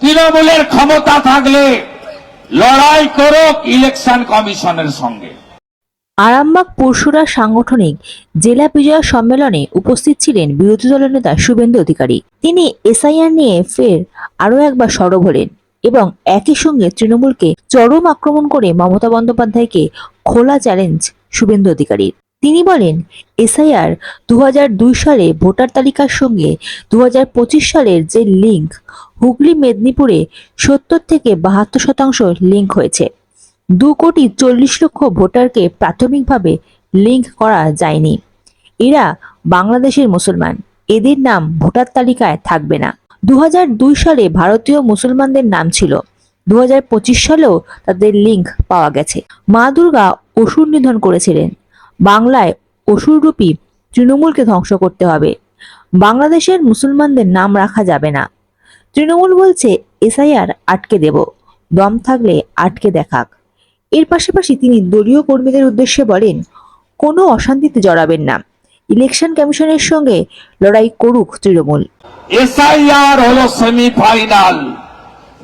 তৃণমূলের ক্ষমতা থাকলে লড়াই করুক ইলেকশন কমিশনের সঙ্গে। আরামবাগ পরশুরা সাংগঠনিক জেলা বিজয় সম্মেলনে উপস্থিত ছিলেন বিরোধী দলের নেতা শুভেন্দু অধিকারী। তিনি এসআইআর নিয়ে ফের আরও একবার সরব হলেন এবং একই সঙ্গে তৃণমূলকে চরম আক্রমণ করে মমতা বন্দ্যোপাধ্যায়কে খোলা চ্যালেঞ্জ শুভেন্দু অধিকারীর। তিনি বলেন, এসআইআর দু সালে ভোটার তালিকার সঙ্গে দু হাজার পঁচিশ সালের যে লিঙ্ক, হুগলি মেদিনীপুরে সত্তর থেকে বাহাত্তর শতাংশ লিঙ্ক হয়েছে। দু কোটি চল্লিশ লক্ষ ভোটারকে প্রাথমিকভাবে লিঙ্ক করা যায়নি। এরা বাংলাদেশের মুসলমান। এদের নাম ভোটার তালিকায় থাকবে না। দু সালে ভারতীয় মুসলমানদের নাম ছিল। দু হাজার পঁচিশ সালেও তাদের লিঙ্ক পাওয়া গেছে। মা দুর্গা অসুর নিধন করেছিলেন। বাংলায় অসুররূপী তৃণমূলকে ধ্বংস করতে হবে। বাংলাদেশের মুসলমানদের নাম রাখা যাবে না। তৃণমূল বলছে, এসআইআর আটকে দেব। দম থাকলে আটকে দেখাক। এর পাশাপাশি তিনি দলীয় কর্মীদের উদ্দেশ্যে বলেন, কোনো অশান্তিতে জড়াবেন না। ইলেকশন কমিশনের সঙ্গে লড়াই করুক তৃণমূল। এসআইআর হলো সেমিফাইনাল।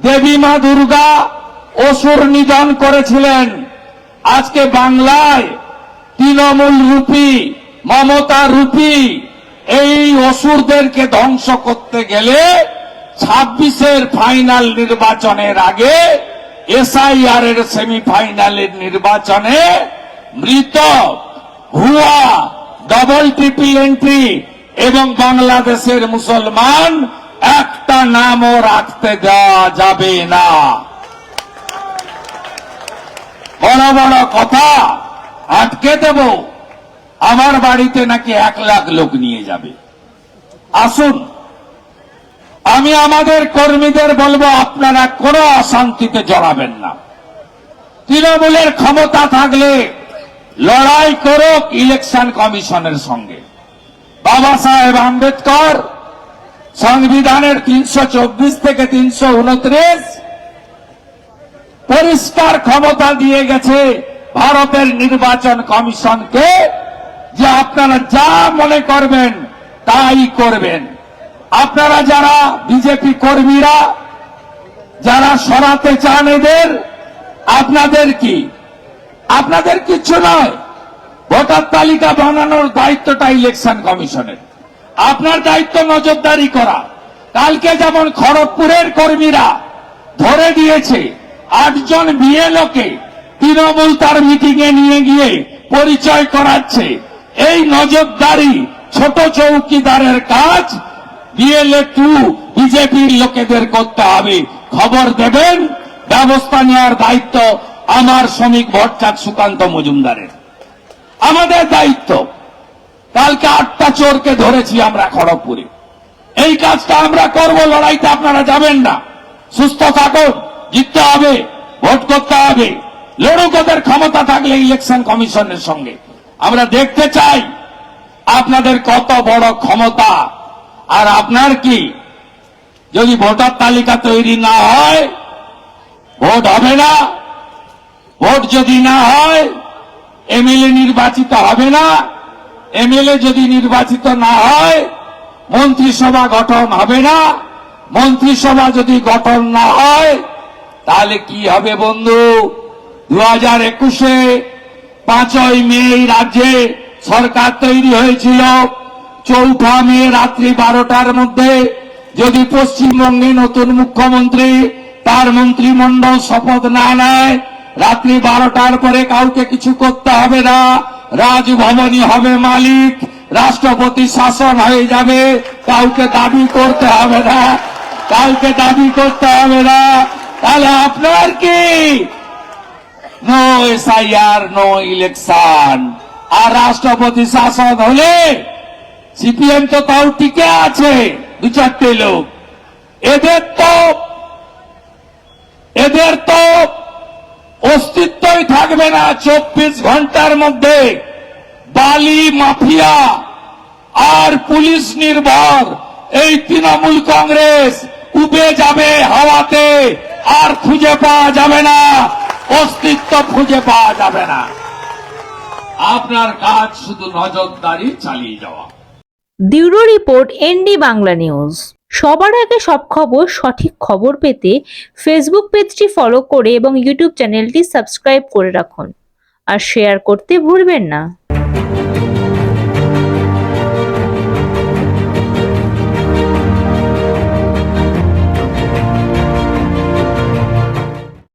দেবী মা দুর্গা অসুর নিধন করেছিলেন। আজকে বাংলায় তৃণমূল রূপী, মমতা রূপী, এই অসুরদেরকে ধ্বংস করতে গেলে ছাব্বিশের ফাইনাল নির্বাচনের আগে এসআইআর এর সেমিফাইনালের নির্বাচনে মৃত ভুয়া ডবল ট্রিপল এন্ট্রি এবং বাংলাদেশের মুসলমান একটা নামও রাখতে দেওয়া যাবে না। বড় বড় কথা। আটকে দেব। আমার বাড়িতে নাকি এক লাখ লোক নিয়ে যাবে। আসুন, আমি আমাদের কর্মীদের বলব, আপনারা কোনো অশান্তিতে জড়াবেন না। তৃণমূলের ক্ষমতা থাকলে লড়াই করুক ইলেকশন কমিশনের সঙ্গে। বাবা সাহেব আম্বেদকর, সংবিধানের তিনশো চব্বিশ থেকে তিনশো উনত্রিশ, পরিষ্কার ক্ষমতা দিয়ে গেছে। ভারতের নির্বাচন কমিশনকে যে আপনারা যা মনে করবেন তাই করবেন। আপনারা যারা বিজেপি কর্মীরা, যারা সরাতে চান এদের, আপনাদের কি? আপনাদের কিচ্ছু নয়। ভোটার তালিকা বানানোর দায়িত্বটা ইলেকশন কমিশনের। আপনার দায়িত্ব নজরদারি করা। কালকে যেমন খড়গপুরের কর্মীরা ধরে দিয়েছে, আটজন বিএলওকে তৃণমূল তার মিটিং এ নিয়ে গিয়ে পরিচয় করাচ্ছে। এই নজরদারি ছোট চৌকিদারের কাজ। বিএলএ টু বিজেপির লোকেদের করতে হবে। খবর দেবেন। ব্যবস্থা নেওয়ার দায়িত্ব আমার শ্রমিক ভট্টাচ সুকান্ত মজুমদারের। আমাদের দায়িত্ব। কালকে আটটা চোরকে ধরেছি আমরা খড়গপুরে। এই কাজটা আমরা করব, লড়াইতে আপনারা যাবেন না। সুস্থ থাকুন, জিততে হবে, ভোট করতে হবে। লড়ুক ওদের ক্ষমতা থাকলে ইলেকশন কমিশনের সঙ্গে। আমরা দেখতে চাই আপনাদের কত বড় ক্ষমতা। আর আপনার কি? যদি ভোটার তালিকা তৈরি না হয়, ভোট হবে না। ভোট যদি না হয়, এমএলএ নির্বাচিত হবে না। এমএলএ যদি নির্বাচিত না হয়, মন্ত্রিসভা গঠন হবে না। মন্ত্রিসভা যদি গঠন না হয়, তাহলে কি হবে বন্ধু? দু হাজার একুশে পাঁচই মে রাজ্যে সরকার তৈরি হয়েছিল। চৌঠা মে রাত্রি বারোটার মধ্যে যদি পশ্চিমবঙ্গে নতুন মুখ্যমন্ত্রী, তার মন্ত্রিমণ্ডল শপথ না নেয়, রাত্রি বারোটার পরে কাউকে কিছু করতে হবে না। রাজভবনই হবে মালিক, রাষ্ট্রপতি শাসন হয়ে যাবে, কাউকে দাবি করতে হবে না, কাউকে দাবি করতে হবে না। তাহলে আপনার কি? আর রাষ্ট্রপতি শাসন হলে সিপিএম তো তাও টিকে আছে, দু চারটে লোক। এদের তো এদের তো অস্তিত্বই থাকবে না চব্বিশ ঘণ্টার মধ্যে। বালি, মাফিয়া আর পুলিশ নির্ভর। এই তৃণমূল কংগ্রেস উবে যাবে হাওয়াতে, আর খুঁজে পাওয়া যাবে না। অস্তিত্ব খুঁজে পাওয়া যাবে না। আপনার কাজ শুধু নজরদারি চালিয়ে যাওয়া। Bureau report, ND Bangla news. সবার আগে সব খবর, সঠিক খবর পেতে ফেসবুক পেজটি ফলো করে এবং ইউটিউব চ্যানেলটি সাবস্ক্রাইব করে রাখুন। আর শেয়ার করতে ভুলবেন না।